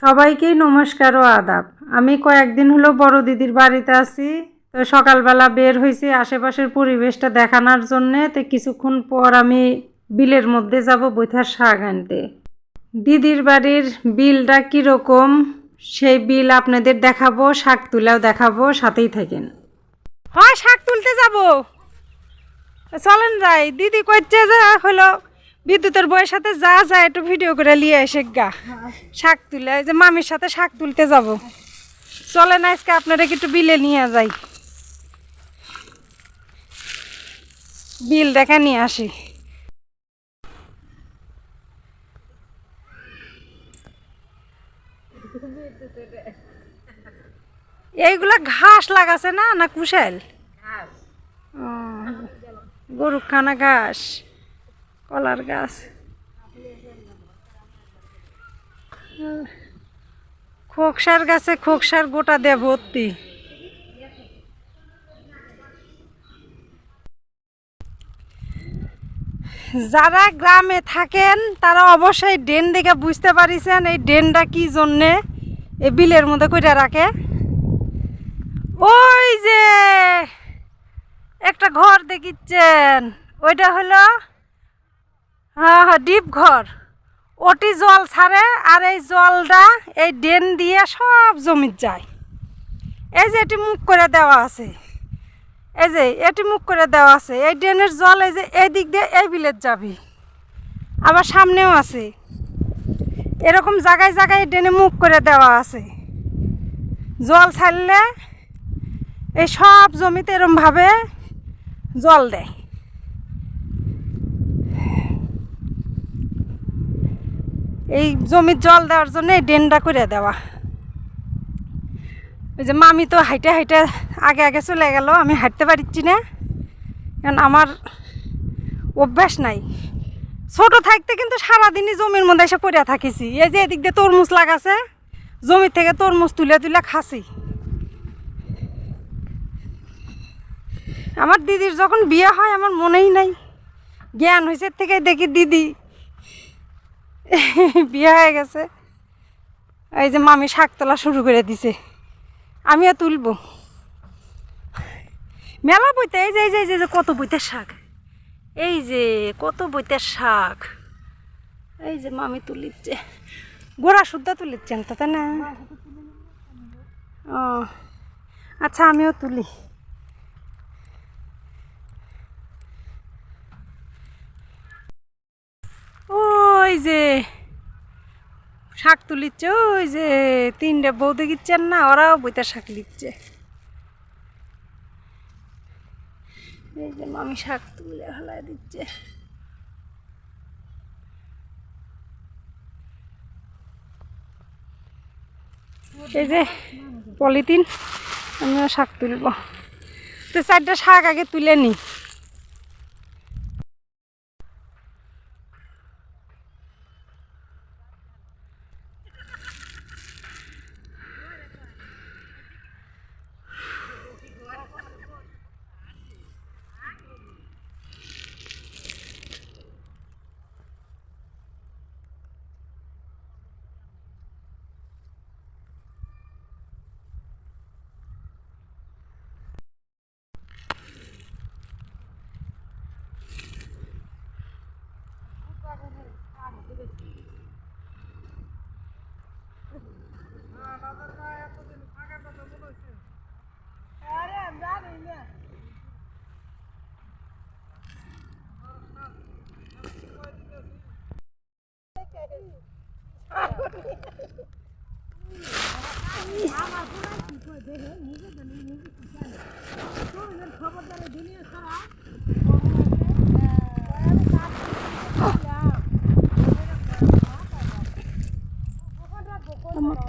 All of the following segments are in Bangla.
সবাইকেই নমস্কার ও আদাব। আমি কয়েকদিন হলো বড় দিদির বাড়িতে আছি, তো সকালবেলা বের হয়েছি আশেপাশের পরিবেশটা দেখানোর জন্যে, তো কিছুক্ষণ পর আমি বিলের মধ্যে যাব বৈথার শাক আনতে। দিদির বাড়ির বিলটা কীরকম, সেই বিল আপনাদের দেখাবো, শাক তুলেও দেখাবো, সাথেই থাকেন। হয়, শাক তুলতে যাব। চলেন যাই, দিদি কইছে যে হলো বিদ্যুতের বইয়ের সাথে যা যায় একটু ভিডিও করে নিয়ে এসে গা। শাক তুলে ওই যে মামির সাথে শাক তুলতে যাব। চলে না আজকে আপনারা একটু বিলে নিয়ে যাই। বিল দেখা নিয়ে আসি। এইগুলা ঘাস লাগাছে না না কুশাল? ও, গরু খানা ঘাস। কলার গাছ। খোকসার গাছে খোকসার গোটা দেয় ভর্তি। যারা গ্রামে থাকেন, তারা অবশ্যই ড্রেন দেখে বুঝতে পারিছেন এই ড্রেনটা কি জন্যে। এই বিলের মধ্যে কইরা রাখে। ওই যে একটা ঘর দেখিচ্ছেন, ওইটা হলো হ্যাঁ হ্যাঁ ডিপ ঘর। ওটি জল ছাড়ে আর এই জলটা এই ড্রেন দিয়ে সব জমির যায়। এই যে এটি মুখ করে দেওয়া আছে। এই যে এটি মুখ করে দেওয়া আছে। এই ড্রেনের জল এই যে এই দিক দিয়ে এই বিলের যাবি। আবার সামনেও আছে। এরকম জায়গায় জায়গায় ড্রেনে মুখ করে দেওয়া আছে। জল ছাড়লে এই সব জমিতে এরমভাবে জল দেয়। এই জমির জল দেওয়ার জন্য এই ড্রেনটা করে দেওয়া। ওই যে মামি তো হাইটে হাইটে আগে আগে চলে গেল, আমি হাঁটতে পারছি না। কারণ আমার অভ্যাস নাই। ছোট থাকতে কিন্তু সারাদিনই জমির মধ্যে এসে পড়ে থাকিছি। এই যে এদিক দিয়ে তরমুজ লাগাছে, জমির থেকে তরমুজ তুলে তুলে খাসি আমার দিদির যখন বিয়ে হয়, আমার মনেই নাই। জ্ঞান হয়েছে থেকে দেখি দিদি। বিয়ে হয়ে গেছে। এই যে মামি শাক তোলা শুরু করে দিছে। আমিও তুলবো। মেলা বইতে, এই যে এই যে যে কত বইতের শাক। এই যে, কত বইতের শাক। এই যে মামি তুলিচ্ছে। গোড়া শুদ্ধ তুলিচ্ছেন তো তাই না? ও আচ্ছা আমিও তুলি। ওই যে শাক তুলিচ্ছে, ওই যে তিনটে বউ দেখিচ্ছেন না, ওরাও বইতে শাক লিচ্ছে এই যে মামি শাক তুলে হলায় দিচ্ছে। এই যে পলিথিন, আমিও শাক তুলব। তো চারটা শাক আগে তুলে নিই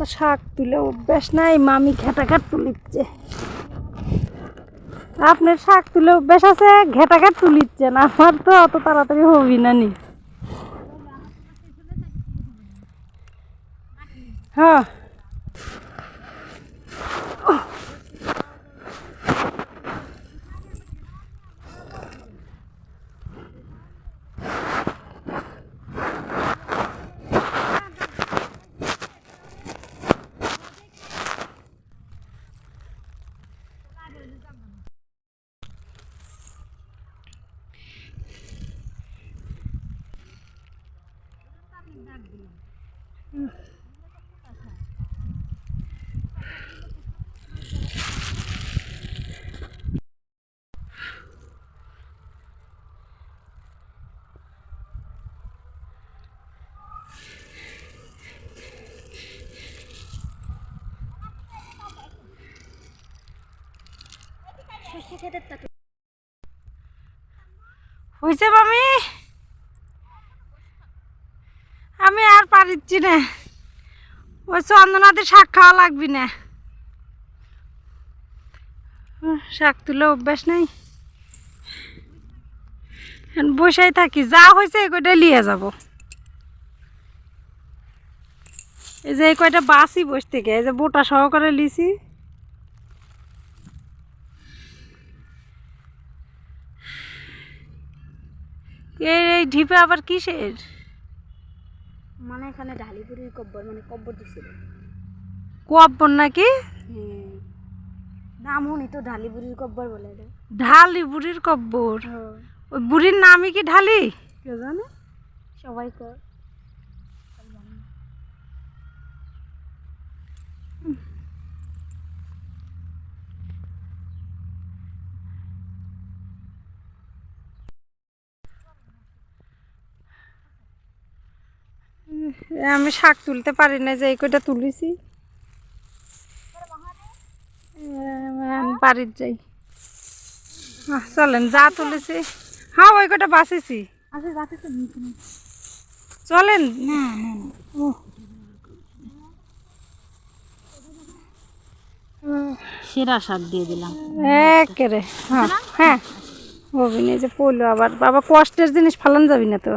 তো শাক তুলে অভ্যাস নাই, মামি ঘেটাঘাট তুলিচ্ছে। আপনার শাক তুলে অভ্যাস আছে, ঘেটাঘাট তুলিচ্ছেন আমার তো অত তাড়াতাড়ি হবি না নি। হ্যাঁ। হয়েছে মামি আমি আর পারিচ্ছি না। ওই চন্দনাতে শাক খাওয়া লাগবি না। শাক তুলে অভ্যাস নেই। বসেই থাকি, যা হয়েছে এই কয়টা নিয়ে যাব। এই যে এই কয়টা বাসি বসে থেকে, এই যে বোটা সহকারে লিছি। এই ঢিপে আবার কিসের? মানে এখানে ঢালিপুরির কব্বর মানে কব্বর দিছিল। কব্বর নাকি? হ্যাঁ। নাম শুনি তো ঢালিপুরির কব্বর বলে ঢালিপুরির কব্বর? ওই বুড়ির নামই কি ঢালি? কে জানে? সবাই কর এ, আমি শাক তুলতে পারি না যে এই কয়টা তুলেছি। বাড়ির যাই। চলেন যা তুলেছি। হ্যাঁ ওই কটা বাঁচেছি আচ্ছা চলেন। সেরা শাক দিয়ে দিলাম। একেরে হ্যাঁ হ্যাঁ। হবি না যে পড়ল আবার। বাবা কষ্টের জিনিস ফালান যাবি না তো।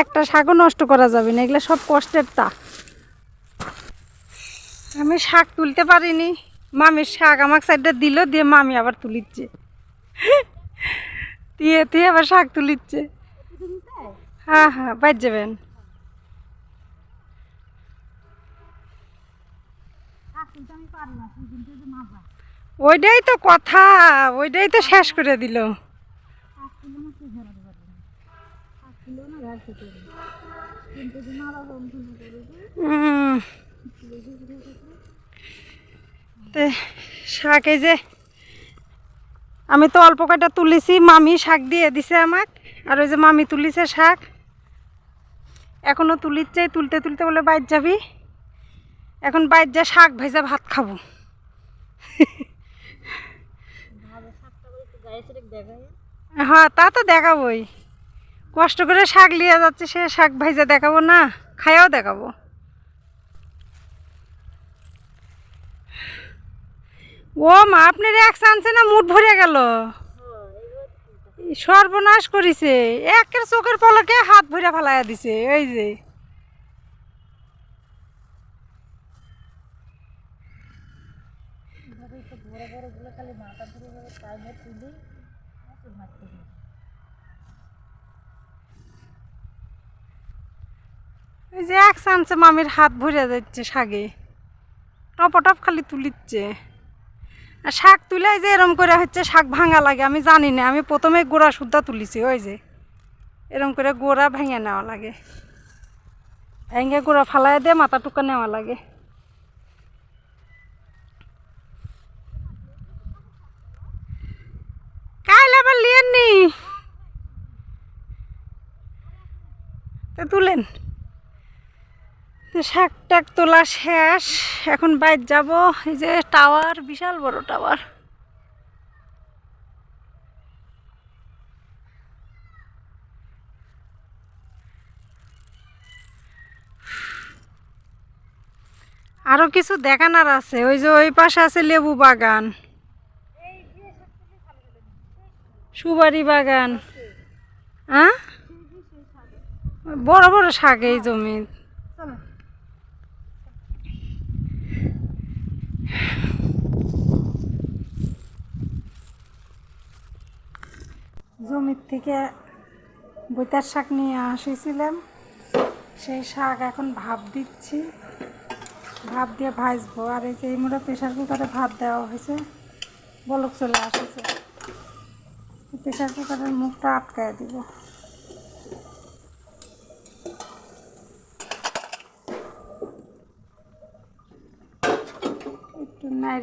একটা শাকও নষ্ট করা যাবে না, এগুলো সব কষ্টের তা। আমি শাক তুলতে পারিনি, মামির শাক আমার সাইডটা দিল, দিয়ে মামি আবার তুলিচ্ছে। দিয়ে তুই আবার শাক তুলিচ্ছে। হ্যাঁ হ্যাঁ বাদ যাবেন। ওইটাই তো কথা, ওইটাই তো শেষ করে দিল। তে শাক এই যে আমি তো অল্প কয়টা তুলেছি মামি শাক দিয়ে দিছে আমাক আর ওই যে মামি তুলিছে শাক। এখনও তুলিচ্ছে তুলতে তুলতে বলে বাইর যাবি। এখন বাইর যা শাক ভেজা ভাত খাব। হ্যাঁ তা তো দেখাবোই। কষ্ট করে শাক লিয়া যাচ্ছে, সে শাক ভাইজা দেখাবো না খায়াও দেখাবো। ও মা, আপনার এক চানছে না মুঠ ভরে গেল? সর্বনাশ করিছে, একের চোখের পলকে হাত ভরে ফেলাইয়া দিছে ওই যে। ওই যে এক চান্সে মামির হাত ভরে যাচ্ছে শাগে। টপ টপ খালি তুলিচ্ছে। আর শাক তুলে যে এরম করে হচ্ছে শাক ভাঙা লাগে, আমি জানি না, আমি প্রথমে গোড়া সুদ্ধা তুলিছি, ওই যে। এরম করে গোড়া ভেঙে নেওয়া লাগে। ভেঙে গোড়া ফালাই দিয়ে মাথা টুকা নেওয়া লাগে। কাইল আবার লিয়েন নি তো তুলেন। শাক টাক তোলা শেষ। এখন বাইর যাব। এই যে টাওয়ার, বিশাল বড় টাওয়ার। আরও কিছু দেখানোর আছে। ওই যে ওই পাশে আছে লেবু বাগান। সুপারি বাগান। হ্যাঁ বড় বড় শাক এই জমি জমির থেকে বৈতার শাক নিয়ে আসেছিলাম সেই শাক এখন ভাপ দিচ্ছি। ভাপ দিয়ে ভাজবো। আর এই যে এই মোড়া প্রেশার কুকারে ভাত দেওয়া হয়েছে, বলক চলে আসেছে। প্রেশার কুকারের মুখটা আটকায় দিব। है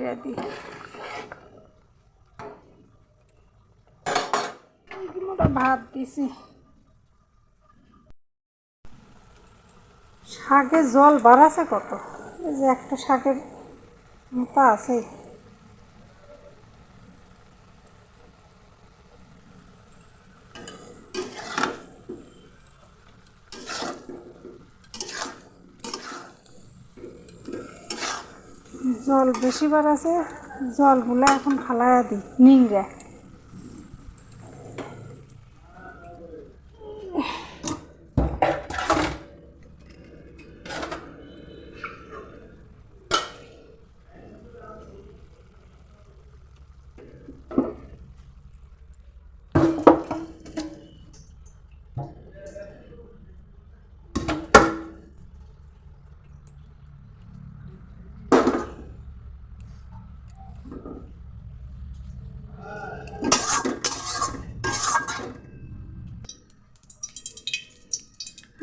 এগুলোটা ভাত দিছি। শাকে জল বাড়াছে কত? যে একটা শাকের মতো আছে। জল বেশি বার আছে জলগুলো এখন ফালাইয়া দিই নিংড়ে।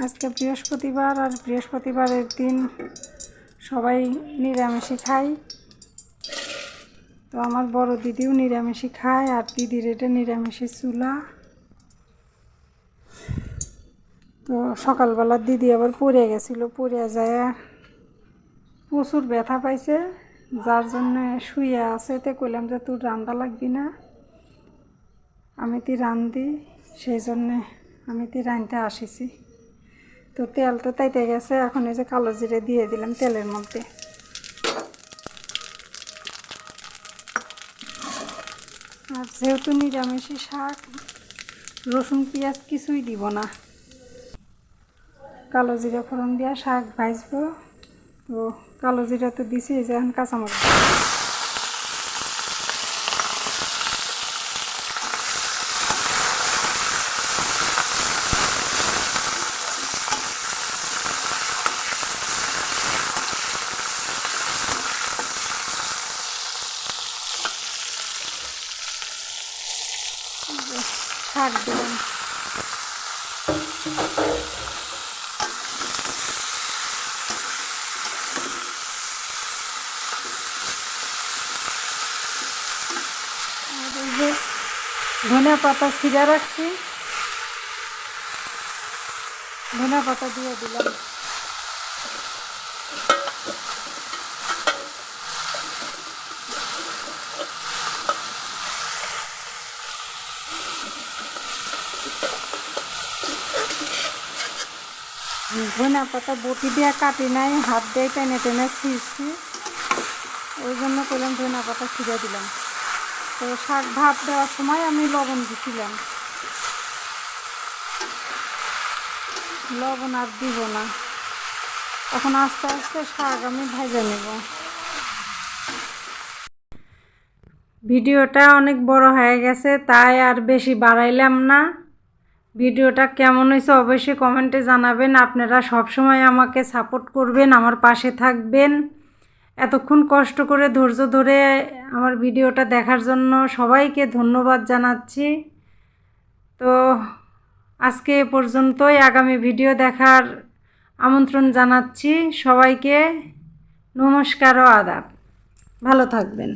আজকে বৃহস্পতিবার আর বৃহস্পতিবারের দিন সবাই নিরামিষই খাই তো আমার বড় দিদিও নিরামিষই খায় আর দিদির এটা নিরামিষের চুলা। তো সকালবেলা দিদি আবার পড়ে গেছিল, পড়ে যায়। প্রচুর ব্যথা পাইছে, যার জন্য শুয়ে আছে। তে কইলাম যে, তোর রান্দা লাগবি না। আমি তি রান্ধি সেই জন্যে আমি তি রাঁধতে আসিছি। তো তেল তো তাইতে গেছে, এখন এই যে কালো জিরে দিয়ে দিলাম তেলের মধ্যে। আর যেহেতু নিরামিষি শাক, রসুন, পেঁয়াজ কিছুই দিব না। কালো জিরা ফোড়ন দিয়া শাক ভাজবো। তো কালো জিরা তো দিছি যে এখন কাঁচামরিচ শাক দিলাম আর এই যে ধনে পাতা ছিঁড়া রাখছি। ধনে পাতা দিয়ে দিলাম। ধনে পাতা বটি দিয়ে কাটি নাই, হাত দিয়ে টেনে টেনে ছিঁড়ছি। ওই জন্য করলাম ধনে পাতা ছিঁড়ে দিলাম। তো শাক ভাত দেওয়ার সময় আমি লবণ দিছিলাম। লবণ আর দিব না। এখন আস্তে আস্তে শাক আমি ভেজে নেব। ভিডিওটা অনেক বড় হয়ে গেছে, তাই আর বেশি বাড়াইলাম না। ভিডিওটা কেমন হয়েছে অবশ্যই কমেন্টে জানাবেন। আপনারা সবসময় আমাকে সাপোর্ট করবেন, আমার পাশে থাকবেন। এতক্ষণ কষ্ট করে ধৈর্য ধরে আমার ভিডিওটা দেখার জন্য সবাইকে ধন্যবাদ জানাচ্ছি। তো আজকে এ পর্যন্তই আগামী ভিডিও দেখার আমন্ত্রণ জানাচ্ছি সবাইকে। নমস্কার ও আদাব। ভালো থাকবেন।